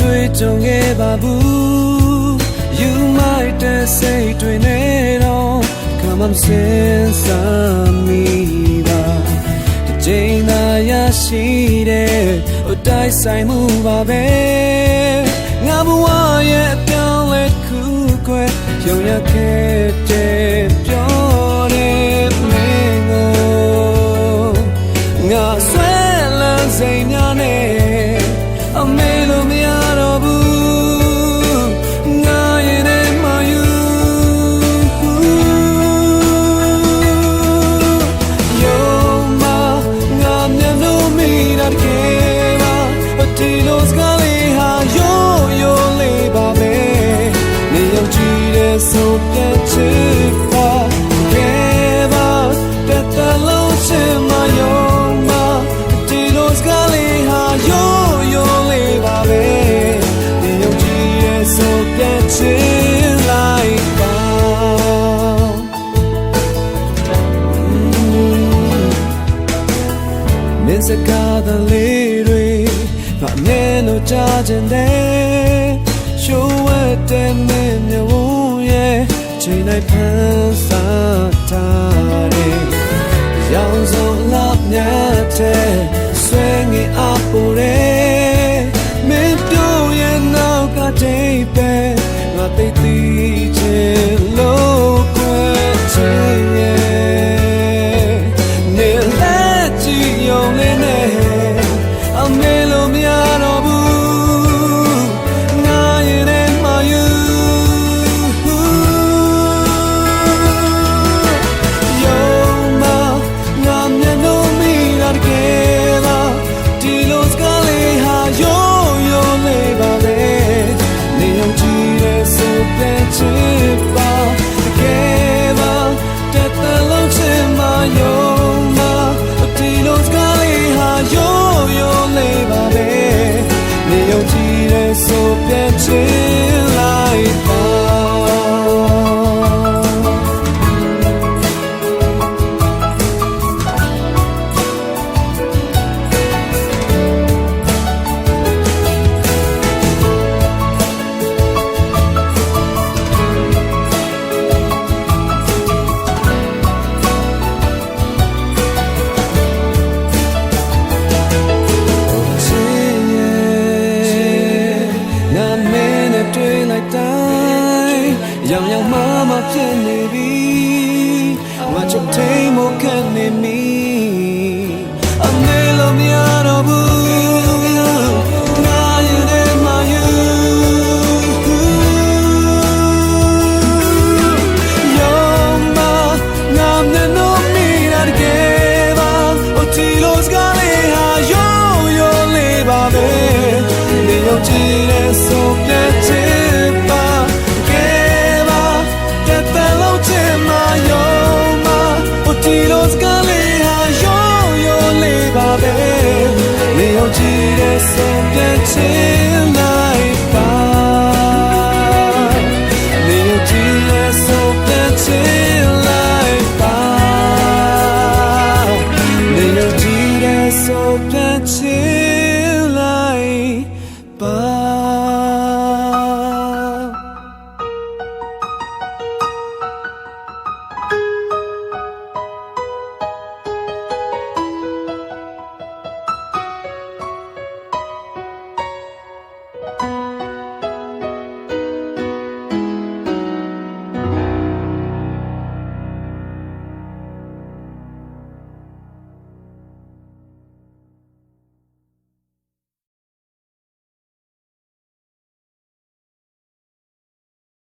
တွေ့ကြုံခဲ့ပါဘူး You might say တွေနဲ့တော့ come on sense me ပါတစ်ချိန်သာရရှိတဲ့ဟိုတိုက်ဆိုင်မှုပါပဲငါဘဝရဲ့အပြောင်းလဲတစ်ခုခွဲရုံရခဲ့တဲ့ပြောတဲ့မင်းကိုငါဆွဲလန်းစိတ်များ စကားသလေးတွေဘာမြင်လို့ကြားချင်တယ်ရှိုးဝဲတဲ့မင်းမျိုးရဲ့ချိန်တိုင်းဖန်ဆာထားတယ်ရောင်စုံလာမြတ်တဲ့ တဲ့ချစ်ပါတကယ်ပါတဲ့တလုံးချင်မယော ရောင်ရောင်မှမဖြစ်နေပြီငါချက်ထိန်မခံနေမီအမေလိုမရတော့ဘူး someday, someday